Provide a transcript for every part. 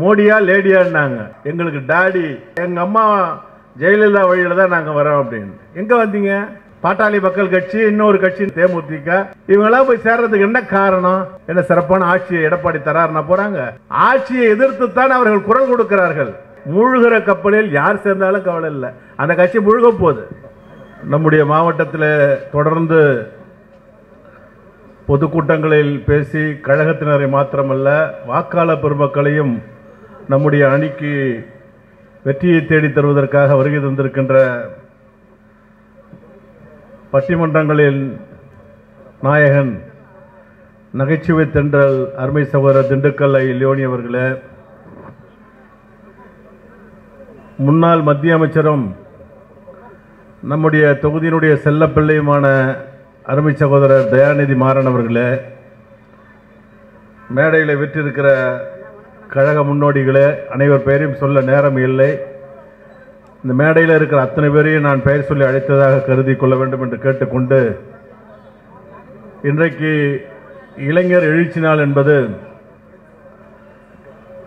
மோடியா லேடியான்னாங்க. எங்களுக்கு டாடி எங்கள் அம்மா ஜெயலலிதா வழியில் தான் நாங்கள் வரோம் அப்படின்னு. எங்கே வந்தீங்க? பாட்டாளி மக்கள் கட்சி இன்னொரு கட்சி தேமுதிக. இவங்களாம் போய் சேர்றதுக்கு என்ன காரணம்? என்ன சிறப்பான ஆட்சியை எடப்பாடி தராருன்னா போறாங்க. ஆட்சியை எதிர்த்து தான் அவர்கள் குரல் கொடுக்கிறார்கள். மூழ்கிற கப்பலில் யார் சேர்ந்தாலும் கவலை இல்லை. அந்த கட்சி முழுக போகுது நம்முடைய மாவட்டத்தில் தொடர்ந்து பொதுக்கூட்டங்களில் பேசி கழகத்தினரை மாத்திரமல்ல வாக்காளர் பெருமக்களையும் நம்முடைய அணிக்கு வெற்றியை தேடித் தருவதற்காக வருகை தந்திருக்கின்ற பட்டிமன்றங்களில் நாயகன் நகைச்சுவை தென்றல் அருமை சகோதரர் திண்டுக்கல் ஐ லியோனி அவர்களே முன்னாள் மத்திய அமைச்சரும் நம்முடைய தொகுதியினுடைய செல்லப்பிள்ளையுமான அருமை சகோதரர் தயாநிதி மாறன் அவர்களே மேடையில் விற்றிருக்கிற கழக முன்னோடிகளே அனைவர் பெயரையும் சொல்ல நேரம் இல்லை. இந்த மேடையில் இருக்கிற அத்தனை பேரையும் நான் பெயர் சொல்லி அழைத்ததாக கருதி கொள்ள வேண்டும் என்று கேட்டுக்கொண்டு இன்றைக்கு இளைஞர் எழுச்சி நாள் என்பது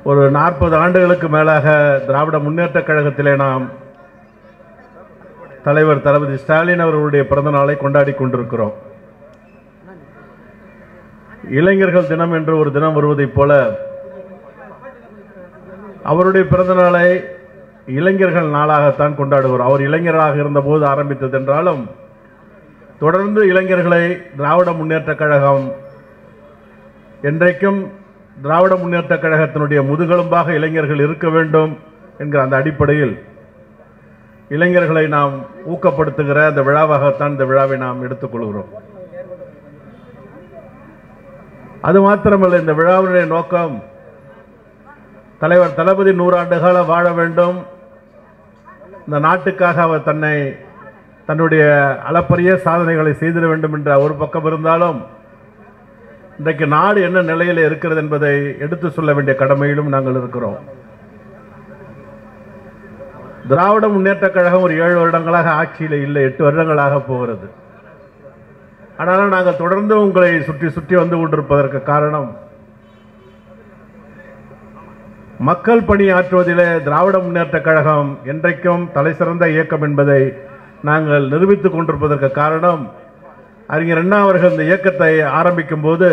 ஒரு நாற்பது ஆண்டுகளுக்கு மேலாக திராவிட முன்னேற்ற கழகத்திலே நாம் தலைவர் தளபதி ஸ்டாலின் அவர்களுடைய பிறந்த நாளை கொண்டாடி கொண்டிருக்கிறோம். இளைஞர்கள் தினம் என்று ஒரு தினம் வருவதைப் போல அவருடைய பிறந்த நாளை இளைஞர்கள் நாளாகத்தான் கொண்டாடுவார் அவர் இளைஞராக இருந்தபோது ஆரம்பித்தது என்றாலும் தொடர்ந்து இளைஞர்களை திராவிட முன்னேற்ற கழகம் என்றைக்கும் திராவிட முன்னேற்ற கழகத்தினுடைய முதுகெலும்பாக இளைஞர்கள் இருக்க வேண்டும் என்கிற அந்த அடிப்படையில் இளைஞர்களை நாம் ஊக்கப்படுத்துகிற அந்த விழாவாகத்தான் இந்த விழாவை நாம் எடுத்துக்கொள்கிறோம் அது மாத்திரமல்ல இந்த விழாவினுடைய நோக்கம் தலைவர் தளபதி நூறாண்டு காலம் வாழ வேண்டும். இந்த நாட்டுக்காக அவர் தன்னை தன்னுடைய அளப்பரிய சாதனைகளை செய்திட வேண்டும் என்ற ஒரு பக்கம் இருந்தாலும் இன்றைக்கு நாடு என்ன நிலையில் இருக்கிறது என்பதை எடுத்து சொல்ல வேண்டிய கடமையிலும் நாங்கள் இருக்கிறோம். திராவிட முன்னேற்ற கழகம் ஒரு ஏழு வருடங்களாக ஆட்சியில் இல்லை எட்டு வருடங்களாக போகிறது. ஆனாலும் நாங்கள் தொடர்ந்து உங்களை சுற்றி சுற்றி வந்து கொண்டிருப்பதற்கு காரணம் மக்கள் பணியாற்றுவதிலே திராவிட முன்னேற்ற கழகம் என்றைக்கும் தலைசிறந்த இயக்கம் என்பதை நாங்கள் நிரூபித்துக் கொண்டிருப்பதற்கு காரணம் அறிஞர் அண்ணா அவர்கள் இந்த இயக்கத்தை ஆரம்பிக்கும் போது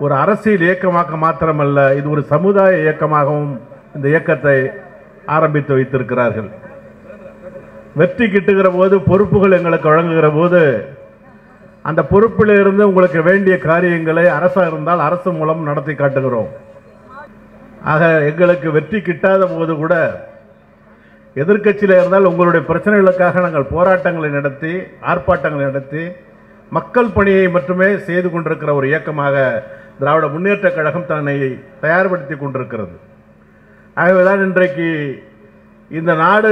ஒரு அரசியல் இயக்கமாக மாத்திரமல்ல இது ஒரு சமுதாய இயக்கமாகவும் இந்த இயக்கத்தை ஆரம்பித்து வைத்திருக்கிறார்கள். வெற்றி கிட்டுகிற போது பொறுப்புகள் எங்களுக்கு வழங்குகிற போது அந்த பொறுப்பில் இருந்து உங்களுக்கு வேண்டிய காரியங்களை அரசாக இருந்தால் அரசு மூலம் நடத்தி காட்டுகிறோம். ஆக எங்களுக்கு வெற்றி கிட்டாத போது கூட எதிர்கட்சியில் இருந்தால் உங்களுடைய பிரச்சனைகளுக்காக நாங்கள் போராட்டங்களை நடத்தி ஆர்ப்பாட்டங்களை நடத்தி மக்கள் பணியை மட்டுமே செய்து கொண்டிருக்கிற ஒரு இயக்கமாக திராவிட முன்னேற்ற கழகம் தன்னை தயார்படுத்தி கொண்டிருக்கிறது. ஆகவேதான் இன்றைக்கு இந்த நாடு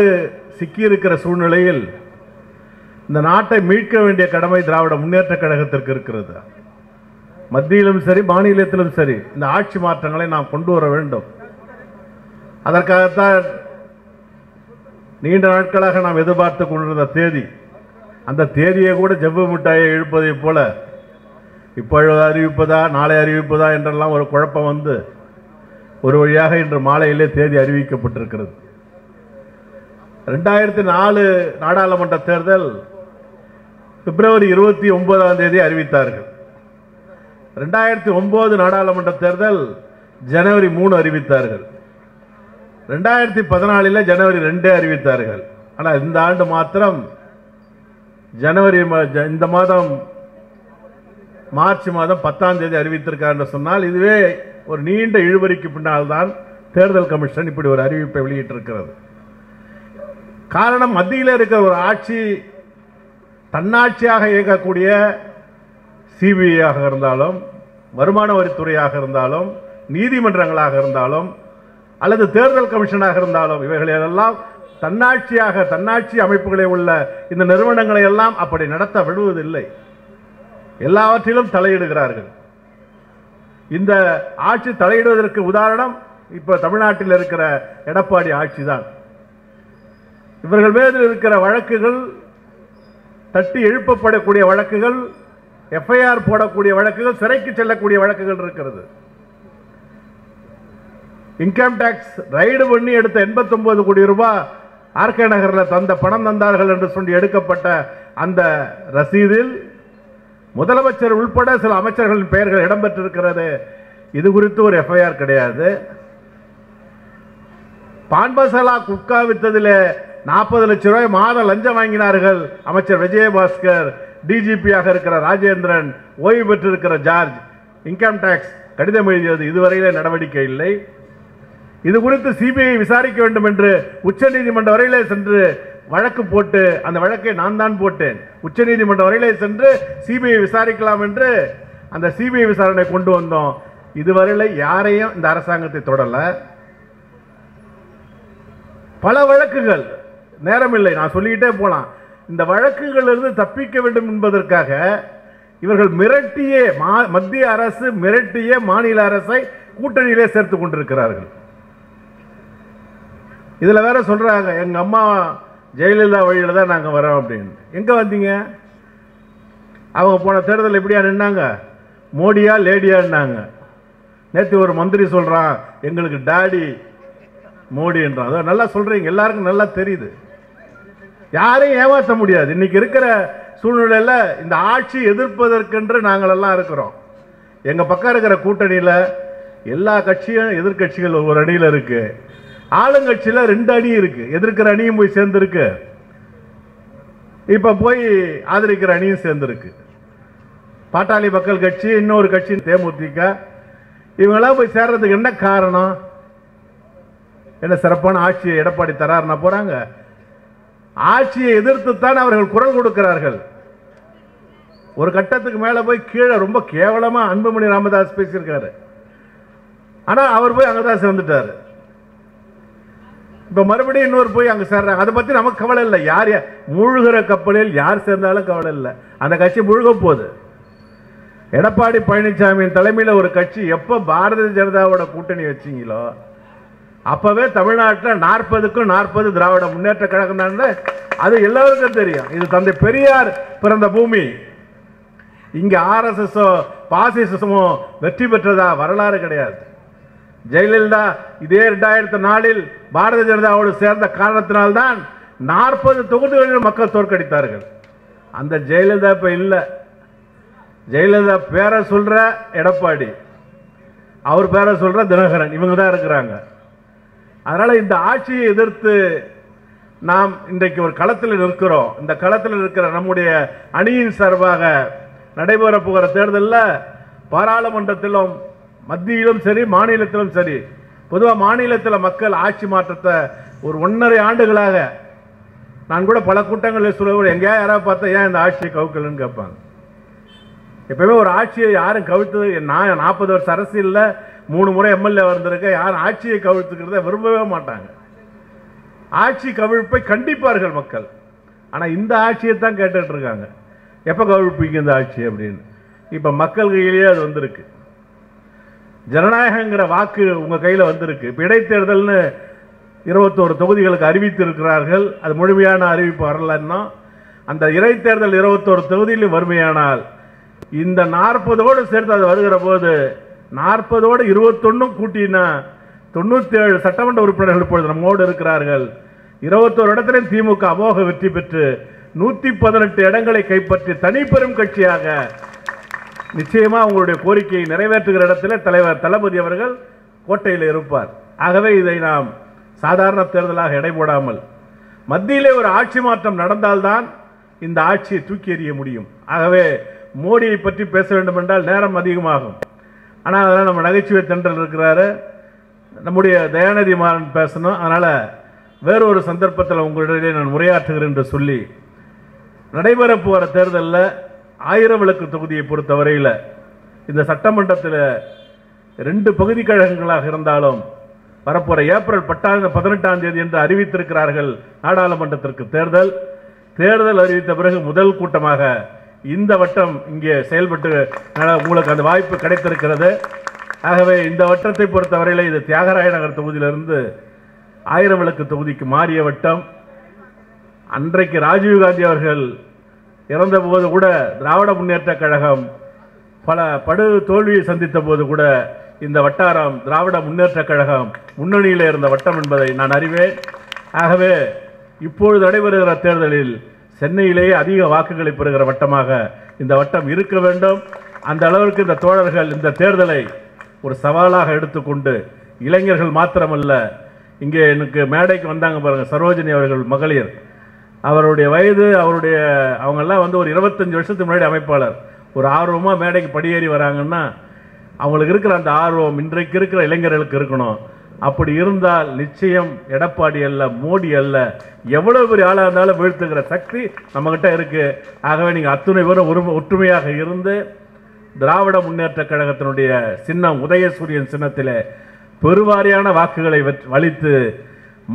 சிக்கியிருக்கிற சூழ்நிலையில் இந்த நாட்டை மீட்க வேண்டிய கடமை திராவிட முன்னேற்றக் கழகத்திற்கு இருக்கிறது. மத்தியிலும் சரி மாநிலத்திலும் சரி இந்த ஆட்சி மாற்றங்களை நாம் கொண்டு வர வேண்டும். அதற்காகத்தான் நீண்ட நாட்களாக நாம் எதிர்பார்த்து கொண்டிருந்த தேதி. அந்த தேதியை கூட ஜவ்வு மிட்டாயை இழுப்பதைப் போல இப்பொழுது அறிவிப்பதா நாளை அறிவிப்பதா என்றெல்லாம் ஒரு குழப்பம் வந்து ஒரு வழியாக இன்று மாலையிலே தேதி அறிவிக்கப்பட்டிருக்கிறது. ரெண்டாயிரத்தி நாலு நாடாளுமன்ற தேர்தல் பிப்ரவரி இருபத்தி ஒன்பதாம் தேதி அறிவித்தார்கள். ரெண்டாயிரத்தி ஒன்பது நாடாளுமன்ற தேர்தல் ஜனவரி மூணு அறிவித்தார்கள். ரெண்டாயிரத்தி பதினாலில் ஜனவரி ரெண்டே அறிவித்தார்கள். ஆனால் இந்த ஆண்டு மாத்திரம் ஜனவரி ஜ- இந்த மாதம் மார்ச் மாதம் பத்தாம் தேதி அறிவித்திருக்காருன்னு சொன்னால் இதுவே ஒரு நீண்ட இழுவரிக்கு பின்னால் தான் தேர்தல் கமிஷன் இப்படி ஒரு அறிவிப்பை வெளியிட்டிருக்கிறது. காரணம் மத்தியில் இருக்கிற ஒரு ஆட்சி தன்னாட்சியாக இயக்கக்கூடிய சிபிஐயாக இருந்தாலும் வருமான வரித்துறையாக இருந்தாலும் நீதிமன்றங்களாக இருந்தாலும் அல்லது தேர்தல் கமிஷனாக இருந்தாலும் இவைகளெல்லாம் தன்னாட்சியாக தன்னாட்சி அமைப்புகளே உள்ள இந்த நிறுவனங்களை எல்லாம் அப்படி நடத்த விடுவதில்லை. எல்லாவற்றிலும் தலையிடுகிறார்கள். இந்த ஆட்சி தலையிடுவதற்கு உதாரணம் இப்ப தமிழ்நாட்டில் இருக்கிற எடப்பாடி ஆட்சி தான் இவர்கள் மீது இருக்கிற வழக்குகள் தட்டி எழுப்பப்படக்கூடிய வழக்குகள் எஃப்ஐஆர் போடக்கூடிய வழக்குகள் சிறைக்கு செல்லக்கூடிய வழக்குகள் இருக்கிறது. இன்கம் டேக்ஸ் ரைடு பண்ணி எடுத்த 89 கோடி ரூபாய் ஆர்கே நகரில் தந்த பணம் தந்தார்கள் என்று சொல்லி எடுக்கப்பட்ட அந்த ரசீதில் முதலமைச்சர் உள்பட சில அமைச்சர்களின் பெயர்கள் இடம்பெற்றிருக்கிறது. இது குறித்து ஒரு எஃப்ஐஆர் கிடையாது. பான்பசாலா குட்கா வித்ததில் நாற்பது லட்சம் ரூபாய் மாத லஞ்சம் வாங்கினார்கள் அமைச்சர் விஜயபாஸ்கர். டிஜிபியாக இருக்கிற ராஜேந்திரன் ஓய்வு பெற்றிருக்கிற ஜார்ஜ். இன்கம் டேக்ஸ் கடிதம் எழுதியது இதுவரையிலே நடவடிக்கை இல்லை. இது குறித்து சிபிஐ விசாரிக்க வேண்டும் என்று உச்சநீதிமன்ற வரையிலே சென்று வழக்கு போட்டு அந்த வழக்கை நான் தான் போட்டேன். உச்சநீதிமன்ற வரையிலே சென்று சிபிஐ விசாரிக்கலாம் என்று அந்த சிபிஐ விசாரணை கொண்டு வந்தோம். இதுவரையில யாரையும் இந்த அரசாங்கத்தை தொடல. பல வழக்குகள் நேரமில்லை நான் சொல்லிக்கிட்டே போலாம். இந்த வழக்குகளிலிருந்து தப்பிக்க வேண்டும் என்பதற்காக இவர்கள் மிரட்டியே மா- மத்திய அரசு மிரட்டியே மாநில அரசை கூட்டணியிலே சேர்த்து கொண்டிருக்கிறார்கள். இதில் வேற சொல்கிறாங்க எங்கள் அம்மா ஜெயலலிதா வழியில் தான் நாங்கள் வரோம் அப்படின்னு. எங்கே வந்தீங்க? அவங்க போன தேர்தல் எப்படியா நின்னாங்க? மோடியா லேடியான்னாங்க நேற்று ஒரு மந்திரி சொல்கிறான் எங்களுக்கு டாடி மோடின்றான் அதோ நல்லா சொல்கிறீங்க எல்லாருக்கும் நல்லா தெரியுது. யாரையும் ஏமாற்ற முடியாது. இன்னைக்கு இருக்கிற சூழ்நிலையில இந்த ஆட்சி எதிர்ப்பதற்கென்று நாங்கள் எல்லாம் இருக்கிறோம். எங்க பக்கம் இருக்கிற கூட்டணியில எல்லா கட்சியும் எதிர்க்கட்சிகள் ஒரு அணியில இருக்கு. ஆளுங்கட்சியில ரெண்டு அணி இருக்கு. எதிர்க்கிற அணியும் போய் சேர்ந்துருக்கு. இப்ப போய் ஆதரிக்கிற அணியும் சேர்ந்துருக்கு. பாட்டாளி மக்கள் கட்சி இன்னொரு கட்சி தேமுதிக இவங்களாம் போய் சேர்றதுக்கு என்ன காரணம்? என்ன சிறப்பான ஆட்சியை எடப்பாடி தராருன்னா போறாங்க. ஆட்சியை எதிர்த்துத்தான் அவர்கள் குரல் கொடுக்கிறார்கள். ஒரு கட்டத்துக்கு மேலே போய் கீழே ரொம்ப கேவலமாக அன்புமணி ராமதாஸ் பேசியிருக்காரு. ஆனால் அவர் போய் அங்கதான் சேர்ந்துட்டார். இப்போ மறுபடியும் இன்னொரு போய் அங்கே சேர்றாங்க. அதை பற்றி நமக்கு கவலை இல்லை. யார் யார் மூழ்கிற கப்பலில் யார் சேர்ந்தாலும் கவலை இல்லை. அந்த கட்சி முழுக போகுது. எடப்பாடி பழனிசாமியின் தலைமையில் ஒரு கட்சி எப்போ பாரதிய ஜனதாவோட கூட்டணி வச்சீங்களோ அப்பவே தமிழ்நாட்டில் நாற்பதுக்கும் நாற்பது திராவிட முன்னேற்ற கழகம் தான் அது எல்லோருக்கும் தெரியும். இது தந்தை பெரியார் பிறந்த பூமி. இங்கே ஆர்எஸ்எஸோ பாசிசமோ வெற்றி பெற்றதா வரலாறு கிடையாது. ஜெயலலிதா இதே ரெண்டாயிரத்து நாலில் பாரதிய ஜனதாவோடு சேர்ந்த காரணத்தினால்தான் நாற்பது தொகுதிகளில் மக்கள் தோற்கடித்தார்கள். அந்த ஜெயலலிதா இப்போ இல்லை. ஜெயலலிதா பேரை சொல்கிற எடப்பாடி அவர் பேரை சொல்கிற தினகரன் இவங்க தான் இருக்கிறாங்க. அதனால் இந்த ஆட்சியை எதிர்த்து நாம் இன்றைக்கு ஒரு களத்தில் நிற்கிறோம். இந்த களத்தில் இருக்கிற நம்முடைய அணியின் சார்பாக நடைபெற போகிற தேர்தலில் பாராளுமன்றத்திலும் மத்தியிலும் சரி மாநிலத்திலும் சரி பொதுவாக மாநிலத்தில் மக்கள் ஆட்சி மாற்றத்தை ஒரு ஒன்றரை ஆண்டுகளாக நான் கூட பல கூட்டங்களில் சொல்லுவோம் எங்கேயா யாராவது பார்த்தா ஏன் இந்த ஆட்சியை கவுக்கலன்னு கேட்பாங்க. எப்பயுமே ஒரு ஆட்சியை யாரும் கவிழ்த்தது நான் நாற்பது வருஷம் அரசியலில் மூணு முறை எம்எல்ஏ வந்திருக்க யாரும் ஆட்சியை கவிழ்த்துக்கிறத விரும்பவே மாட்டாங்க. ஆட்சி கவிழ்ப்பை கண்டிப்பார்கள் மக்கள். ஆனால் இந்த ஆட்சியை தான் கேட்டுட்டு இருக்காங்க. எப்போ கவிழ்ப்பீங்க இந்த ஆட்சி அப்படின்னு? இப்போ மக்கள் கையிலேயே அது வந்திருக்கு. ஜனநாயகங்கிற வாக்கு உங்கள் கையில் வந்திருக்கு. இப்போ இடைத்தேர்தல்னு இருபத்தோரு தொகுதிகளுக்கு அறிவித்திருக்கிறார்கள். அது முழுமையான அறிவிப்பு வரலன்னா அந்த இடைத்தேர்தல் இருபத்தோரு தொகுதியிலும் வறுமையானால் இந்த நாற்பதோடு சேர்த்து அது வருகிற போது நாற்பதோடு இருபத்தொன்னும் கூட்டினா தொண்ணூத்தி ஏழு சட்டமன்ற உறுப்பினர்கள் இப்பொழுது நம்மோடு இருக்கிறார்கள். இருபத்தோரு இடத்திலும் திமுக அமோக வெற்றி பெற்று நூற்றி பதினெட்டு இடங்களை கைப்பற்றி தனிப்பெரும் கட்சியாக நிச்சயமா உங்களுடைய கோரிக்கையை நிறைவேற்றுகிற இடத்துல தலைவர் தளபதி அவர்கள் கோட்டையில் இருப்பார். ஆகவே இதை நாம் சாதாரண தேர்தலாக எடை போடாமல் மத்தியிலே ஒரு ஆட்சி மாற்றம் நடந்தால்தான் இந்த ஆட்சியை தூக்கி எறிய முடியும். ஆகவே மோடியை பற்றி பேச வேண்டும் என்றால் நேரம் அதிகமாகும். ஆனால் அதெல்லாம் நம்ம நகைச்சுவை தென்றல் இருக்கிறாரு. நம்முடைய தயாநிதி மாறன் பேசணும். அதனால் வேறொரு சந்தர்ப்பத்தில் உங்களிடையே நான் உரையாற்றுகிறேன் என்று சொல்லி நடைபெற போகிற தேர்தலில் ஆயிரம் விளக்கு தொகுதியை பொறுத்தவரையில் இந்த சட்டமன்றத்தில் ரெண்டு பகுதி கழகங்களாக இருந்தாலும் வரப்போகிற ஏப்ரல் பட்டாம் பதினெட்டாம் தேதி என்று அறிவித்திருக்கிறார்கள் நாடாளுமன்றத்திற்கு தேர்தல். தேர்தல் அறிவித்த பிறகு முதல் கூட்டமாக இந்த வட்டம் இங்கே செயல்பட்டு உங்களுக்கு அந்த வாய்ப்பு கிடைத்திருக்கிறது. ஆகவே இந்த வட்டத்தை பொறுத்தவரையில் இது தியாகராய நகர் தொகுதியிலிருந்து ஆயிரம் விளக்கு தொகுதிக்கு மாறிய வட்டம். அன்றைக்கு ராஜீவ்காந்தி அவர்கள் இறந்தபோது கூட திராவிட முன்னேற்ற கழகம் பல படு தோல்வியை சந்தித்த போது கூட இந்த வட்டாரம் திராவிட முன்னேற்ற கழகம் முன்னணியில் இருந்த வட்டம் என்பதை நான் அறிவேன். ஆகவே இப்பொழுது நடைபெறுகிற தேர்தலில் சென்னையிலேயே அதிக வாக்குகளை பெறுகிற வட்டமாக இந்த வட்டம் இருக்க வேண்டும். அந்த அளவிற்கு இந்த தோழர்கள் இந்த தேர்தலை ஒரு சவாலாக எடுத்துக்கொண்டு இளைஞர்கள் மாத்திரமல்ல இங்கே எனக்கு மேடைக்கு வந்தாங்க பாருங்கள் சரோஜினி அவர்கள் மகளிர். அவருடைய வயது அவருடைய அவங்கெல்லாம் வந்து ஒரு இருபத்தஞ்சி வருஷத்துக்கு முன்னாடி அமைப்பாளர். ஒரு ஆர்வமாக மேடைக்கு படியேறி வராங்கன்னா அவங்களுக்கு இருக்கிற அந்த ஆர்வம் இன்றைக்கு இருக்கிற இளைஞர்களுக்கு இருக்கணும். அப்படி இருந்தால் நிச்சயம் எடப்பாடி அல்ல மோடி அல்ல எவ்வளவு பெரிய ஆளாக இருந்தாலும் வீழ்த்துக்கிற சக்தி நம்மகிட்ட இருக்கு. ஆகவே நீங்கள் அத்துணை பேரும் ஒரு ஒற்றுமையாக இருந்து திராவிட முன்னேற்ற கழகத்தினுடைய சின்னம் உதயசூரியன் சின்னத்தில் பெருவாரியான வாக்குகளை வலித்து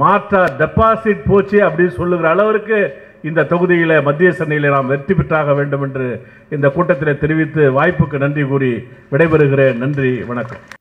மாற்றா டெபாசிட் போச்சு அப்படின்னு சொல்லுகிற அளவிற்கு இந்த தொகுதியில் மத்திய சென்னையில் நாம் வெற்றி பெற்றாக வேண்டும் என்று இந்த கூட்டத்தில் தெரிவித்து வாய்ப்புக்கு நன்றி கூறி விடைபெறுகிறேன். நன்றி வணக்கம்.